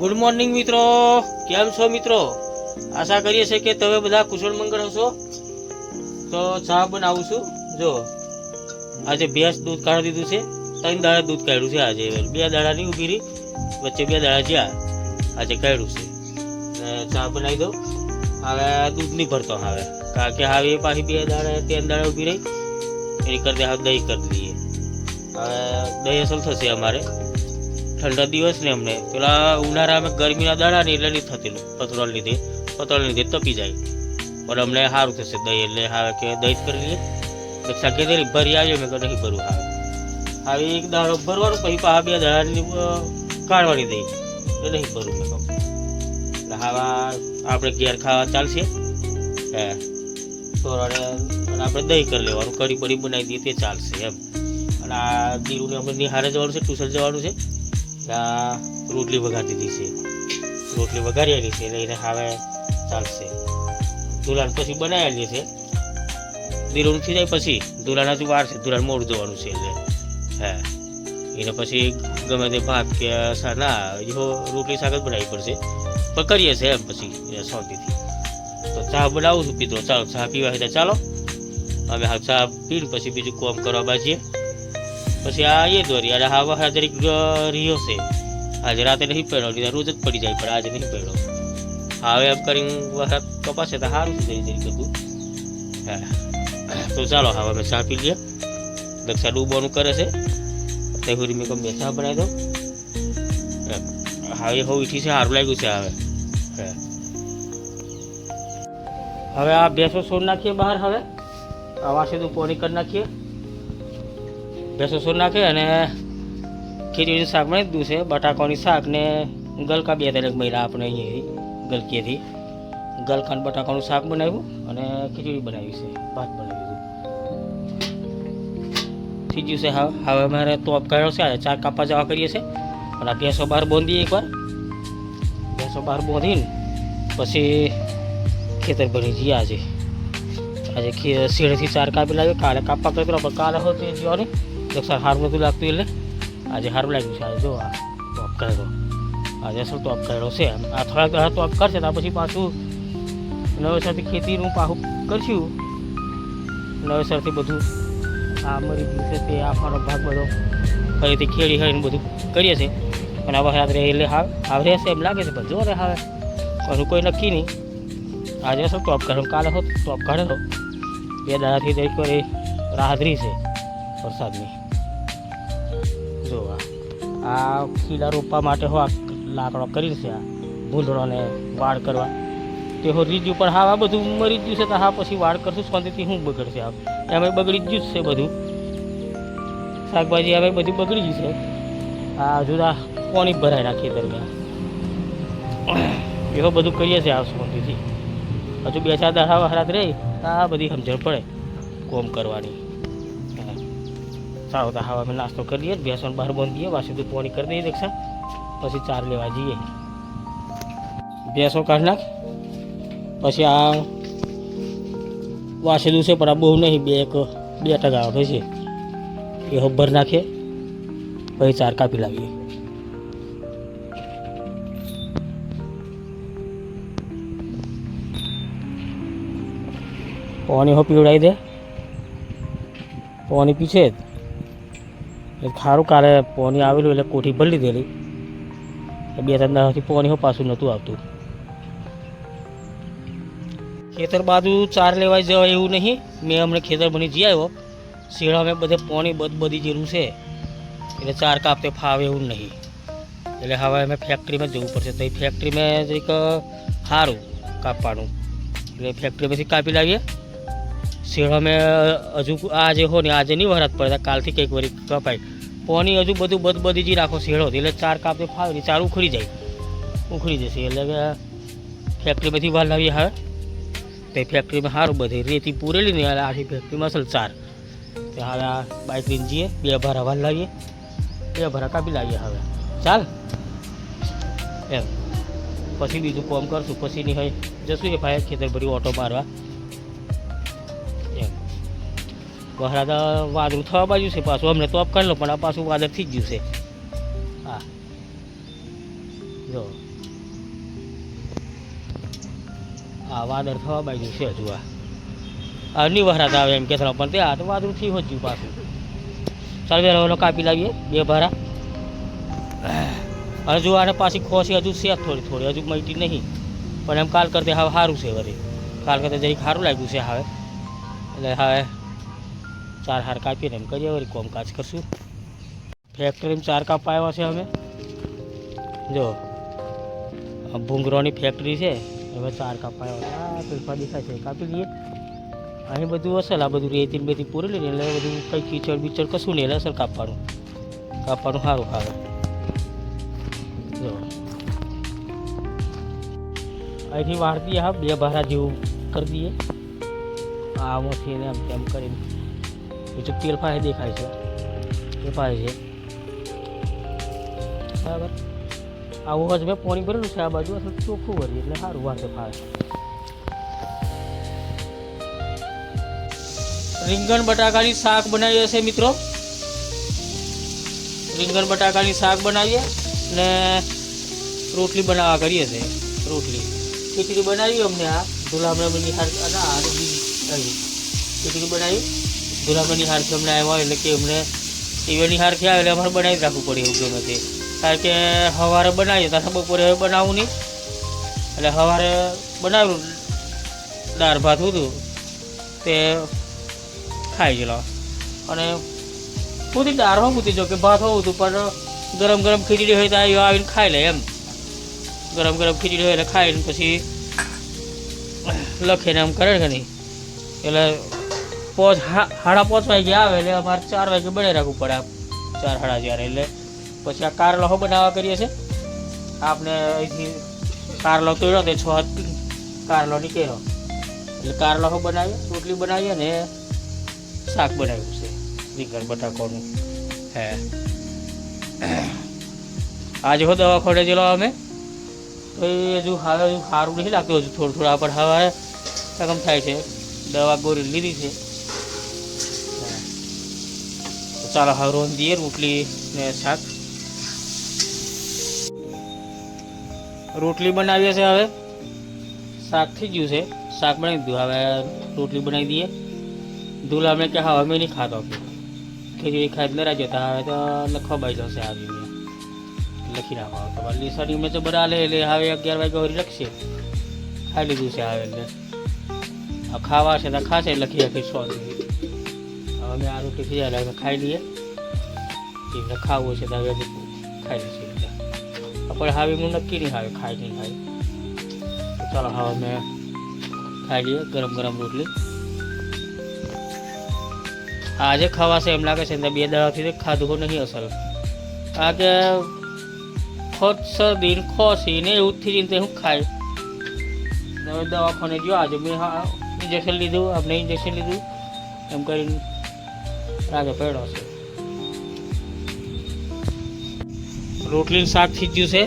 Good morning મિત્રો. કેમ છો, મિત્રો? આશા કરીએ છીએ કે તમે બધા કુશળ મંગળ હશો. તો ચા બનાવું છું. જો, આજે ભેંસ દૂધ કાઢી દીધું છે. ત્રણ દાડા દૂધ કાઢ્યું છે આજે. બે દાડાની ઊભી રહી, વચ્ચે બે દાડા જ્યાં આજે કાઢ્યું છે. ચા બનાવી દઉં. હવે દૂધ નહીં ભરતો હવે. કારણ કે હવે એ પાછી બે દાડા, ત્રણ દાડા ઊભી રહી. એની કરતા હવે દહીં કરી દઈએ. હવે દહીં અસલ થશે અમારે. ઠંડા દિવસ ને અમને. પેલા ઉનાળામાં ગરમીના દાડા ને એટલે નહીં થતેલું પતરોલ લીધે પતરોલ લીધે તપી જાય. પણ અમને સારું થશે દહીં એટલે હા કે દહીં કરી લઈએ. રક્ષા કે ભરી આવ્યો મેં કે નહીં ભરવું હા હા એક દાડો ભરવાનું, પછી પાછા બે દાડાની કાઢવાની દહીં. એટલે નહીં ભરવું મેં એટલે હવે આપણે ઘેર ખાવા ચાલશે. હે. સોરાને અને આપણે દહીં કરી લેવાનું. કઢી બળી બનાવી દઈએ તે ચાલશે એમ. અને આ જીરુને આપણે નિહારે જવાનું છે ટ્યુશન જવાનું છે. આ રોટલી વઘારી દીધી છે. રોટલી વઘારી છે એટલે એને હવે ચાલશે. દુલાન પછી બનાવેલી છે. દીરોનું થઈ જાય પછી દુલાન હજુ વાર છે. દુલાન મોડું જવાનું છે એટલે. હા. એને પછી ગમે તે ભાત કે ના જો રોટલી શાક જ બનાવવી પડશે. પણ કરીએ છે એમ પછી, એ શાંતિથી. તો ચા બનાવું છું પીધો ચાલો, ચા પીવા ચાલો. અમે હા ચા પીને પછી બીજું કોમ કરવા બાજીએ. પછી આ એ દોરી અને હા વખત જરીક રહ્યો છે. આજે રાતે નહીં પહેરો નહીં તો રોજ જ પડી જાય, પણ આજે નહીં પહેરો હવે એમ કરીને વખત કપાશે તો સારું થઈ જાય જરીક બધું. હા. તો ચાલો, હવે અમે ચા પી લઈએ. દક્ષા ડૂબવાનું કરે છે. તે હુરી મેં કહું ચા બનાવી દઉં. એમ. હવે હો ઉઠી છે સારું લાગ્યું છે હવે. હા. હવે આ ભેંસો છોડ નાખીએ બહાર હવે. આ વાસેદું પોણી કરી નાખીએ. ભેંસો છોડ નાખે અને ખીચડીનું શાક બનાવી દીધું છે. બટાકાની શાક ને ગલકા બે દરેક મહિલા આપણે અહીંયાથી, ગલકીએથી ગલકા અને બટાકાનું શાક બનાવ્યું અને ખીચડી બનાવી છે, ભાત બનાવી દીધું થઈ ગયું છે. હવે મારે તોપ કર્યો છે. ચાર કાપા જવા કરીએ છીએ અને ભેંસો બહાર બોંધીએ એકવાર. ભેંસો બહાર બોંધીને પછી ખેતર ભરી જઈએ આજે. આજે શીળથી ચાર કાપી લાવ્યો કાલે કાપવા કરી પણ કાલે હોત એ ને દક્ષા સારું નતું લાગતું એટલે આજે સારું લાગ્યું છે. આજે જો આ ટોપ કર્યો. આજે અસલ ટોપ કર્યો છે? એમ, આ થોડાક ટોપ કરશે ત્યાં પછી પાછું નવેસરથી ખેતીનું પાછું કરશું. નવેસરથી બધું આ મરી ગયું છે, તે આફાનો ભાગ બધો ફરીથી ખેડી હરીને બધું કરીએ છીએ. અને હવે રાત્રે એટલે હા આવ રહેશે એમ લાગે છે, પણ જો રે હવે. કશું કોઈ નક્કી નહીં. આજે શું ટોપ કાઢો કાલે હો ટોપ કાઢેલો બે દાડાથી દરેક કરી રાહદરી છે વરસાદની. જો આ આ ખીલા રોપવા માટે હો આ લાકડો કરી છે આ ભૂંડળોને વાળ કરવા. તે હો રીજ્યું પણ હા આ બધું મરી ગયું છે તો હા પછી વાળ કરશું, શાંતિથી શું બગડશે આ. એમાં બગડી ગયું જ છે બધું. શાકભાજી હવે બધું બગડી ગયું છે. આ જુદા પાણી ભરાઈ નાખીએ દરમિયાન. એવો બધું કરીએ છીએ આ શાંતિથી. હજુ બે ચાર દાડા હરાત રહી, આ બધી સમજણ પડે કોમ કરવાની. સારું તો હવે અમે નાસ્તો કરી લઈએ ભેંસો બહાર બંધ દઈએ વાસી દૂધ પાણી કરી દઈએ દક્ષા પછી ચાર લેવા જઈએ. ભેંસો કાઢ નાખ. પછી આ વાસેલું છે, પણ આ બહુ નહીં, બે એક, બે ટકા આવે છે. એ હબ્બર નાખીએ, પછી ચાર કાપી લાવીએ. પાણી હો પીવડાવી દે. પાણી પીછે ખારું કાલે પોની આવેલું એટલે કોઠી ભરી લીધેલી બે ત્રણ દાડાથી પોની પાછું નહોતું આવતું. ખેતર બાજુ ચાર લેવા જવાય એવું નહીં. મેં હમણાં ખેતર બની જઈ આવ્યો. શેડા મેં બધે પોની બધ બધી જેવું છે. એટલે ચાર કાપતે ફાવે એવું નહીં. એટલે હવે અમે ફેક્ટરીમાં જવું પડશે. તો એ ફેક્ટરીમાં જરીક સારું કાપવાનું. એટલે ફેક્ટરીમાંથી કાપી લાવીએ. શેડા મેં હજુ આજે હો ને આજે નહીં વરાત પડે, કાલથી કંઈક વળી કપાય. પાણી હજુ બધું બધ બધી જ રાખો શેડો એટલે ચાર કાપતે ફાવે નહીં, ચાર ઉખડી જાય. ઉખડી જશે, એટલે કે ફેક્ટરીમાંથી વાર લાવીએ હવે તે ફેક્ટરીમાં સારું બધી, રેતી પૂરેલી ને એટલે આખી ફેક્ટરીમાં અસલ ચાર. તે હવે આ બાઇક લઈને જઈએ, બે ભરા વાર લાવીએ, બે ભરા કાપી લાવીએ હવે. ચાલ. એમ. પછી બીજું કોમ કરશું, પછી નહીં હોય, જશું એ ભાઈ ખેતર ભરી ઓટો મારવા. વહરાદ વાદળું થવા બાજુ છે પાછું. અમને તો કરી લો, પણ આ પાછું વાદળ થઈ ગયું છે. હા. જો. આ વાદળ થવા બાજુ છે હજુ આ. આ ની વહરાત આવે એમ કે પણ તે આ તો વાદળું થઈ હોજ્યું પાછું. બે ઓલો કાપી લાવીએ, બે ભારા. હજુ આને પાછી ખોસી હજુ છે થોડી થોડી, હજુ મટી નહીં. પણ એમ કાલ કરતે હવે સારું છે વરી. કાલ કરતે જરીક સારું લાગ્યું છે હવે. એટલે હવે ચાર હાર કાપીને એમ કરીએ, વળી કોમકાજ કરશું. ફેક્ટરીમાં ચાર કાપ આવ્યા છે અમે. જો ભૂંગરોની ફેક્ટરી છે, એમાં ચાર કાપ આવ્યા આ પૈસા દેખાય છે કાપી લઈએ. અહીં બધું અસલ આ બધું રેતી બધી બેતી લઈને એટલે બધું કંઈ કીચડ બીચડ કશું નહીં, એટલે અસલ કાપવાનું. કાપવાનું સારું આવે. જો. અહીંથી વાળતી હા, બે ભારા જેવું કરી દઈએ. આમાંથી એને આમ તેમ કરીને. બીજું તેલ પાસે દેખાય છે. તે પાસે છે. બરાબર. આવું જ મેં પાણી ભરેલું છે આ બાજુ એટલે ચોખ્ખું ભરી એટલે સારું વાંધો ફાવે રીંગણ બટાકાની શાક બનાવીએ છે મિત્રો. રીંગણ બટાકાની શાક બનાવીએ ને રોટલી બનાવવા કરીએ છે રોટલી. ખીચડી બનાવી અમને આ. ધુલામણા નિહાર હાર અને બીજી. ખીચડી બનાવી. ધુલામણા હારથી અમને આવ્યા એટલે કે અમને એવા હારથી આવે એટલે અમારે બનાવી રાખવું પડે એવું ગમે તે કારણ કે સવારે બનાવીએ ત્યારે બપોરે હવે બનાવવું નહીં. એટલે સવારે બનાવ્યું, દાળ ભાત હતું તે ખાઈ ગયેલો. અને પૂરી દાળ હોવું હતી, જો કે ભાત હોવું હતું, પણ ગરમ ગરમ ખીચડી હોય તો આવીને ખાઈ લે એમ. ગરમ ગરમ ખીચડી હોય એટલે ખાઈને પછી લખીને એમ કરે કે નહીં એટલે પોચ હા- સાડા પાંચ વાગે આવે એટલે અમારે ચાર વાગે બનાવી રાખવું પડે ચાર સાડા ચાર એટલે પછી આ કારલો બનાવવા કરીએ છીએ. આપણે અહીંથી કારલો કર્યો તે છ કારલો નીકળ્યો. એટલે કારલો બનાવીએ, રોટલી બનાવીએ ને શાક બનાવ્યું છે. રીંગણ, બટાકાનું. હે. આજે હો દવાખાને જેલો અમે. તો એ હજુ હવે સારું નથી લાગતું, હજુ થોડું થોડું આપણે હવે રકમ થાય છે. દવા ગોળી લીધી છે. ચાલો હવે રોન દઈએ, રોટલી ને શાક. રોટલી બનાવીએ છે હવે. શાક થઈ ગયું છે. શાક બનાવી દીધું. હવે રોટલી બનાવી દઈએ. દુલા અમે કે હા, અમે નહીં ખાતો ખીચડી ખાઈ જ રાખ્યો હતા હવે તો લખવા બાઈ જશે આવી લખી રાખો તો વળી શનિ મેં તો બધા લે એટલે હવે અગિયાર વાગે વળી લખશે. ખાઈ લીધું છે હવે એટલે. ખાવા છે, તો ખાશે, લખી રાખી સો અમે આ રોટી એટલે અમે ખાઈ લઈએ. એમને ખાવું છે તો હવે ખાઈ લઈશું છીએ આપણે હવે હું નક્કી નહીં આવે ખાઈ નહીં ખાઈ ચાલો, હવે અમે ખાઈ લઈએ ગરમ ગરમ રોટલી. આજે ખવાશે એમ લાગે છે બે દાડાથી ખાધું નહીં અસલ. આજે ખોટ શરદી ખોસી ને એવું જ થઈ જઈને હું ખાય. દવાખાને ગયો, આજે મેં ઇન્જેક્શન લીધું આપણે ઇન્જેક્શન લીધું. એમ કરીને રાગે પડ્યો છે. રોટલી શાક સીજ્યું છે.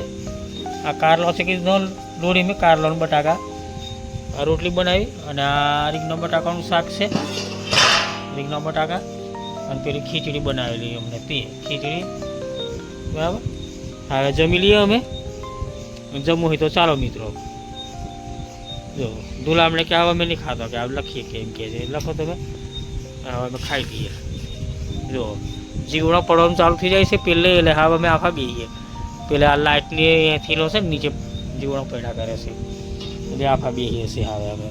આ કારલો છે કે લોડી મેં કારલો બટાકા. આ રોટલી બનાવી અને આ રીંગણા બટાકાનું શાક છે. રીંગણા બટાકા અને પેલી ખીચડી બનાવેલી અમને પીએ ખીચડી. બરાબર? હવે જમી લઈએ અમે. જમવું હોય તો ચાલો મિત્રો. જો દુલામણે કે હવે અમે નહીં ખાતો કે આ લખીએ કે એમ કે છે. લખો તમે. હવે અમે ખાઈ લઈએ. જો જીવડો પડવાનું ચાલુ થઈ જાય છે, પેલે એટલે હા અમે આખા બેહીએ. પેલે આ લાઇટની થીલો છે ને નીચે જીવડો પડ્યા કરે છે. એટલે આખા બેહીએ છીએ હવે અમે.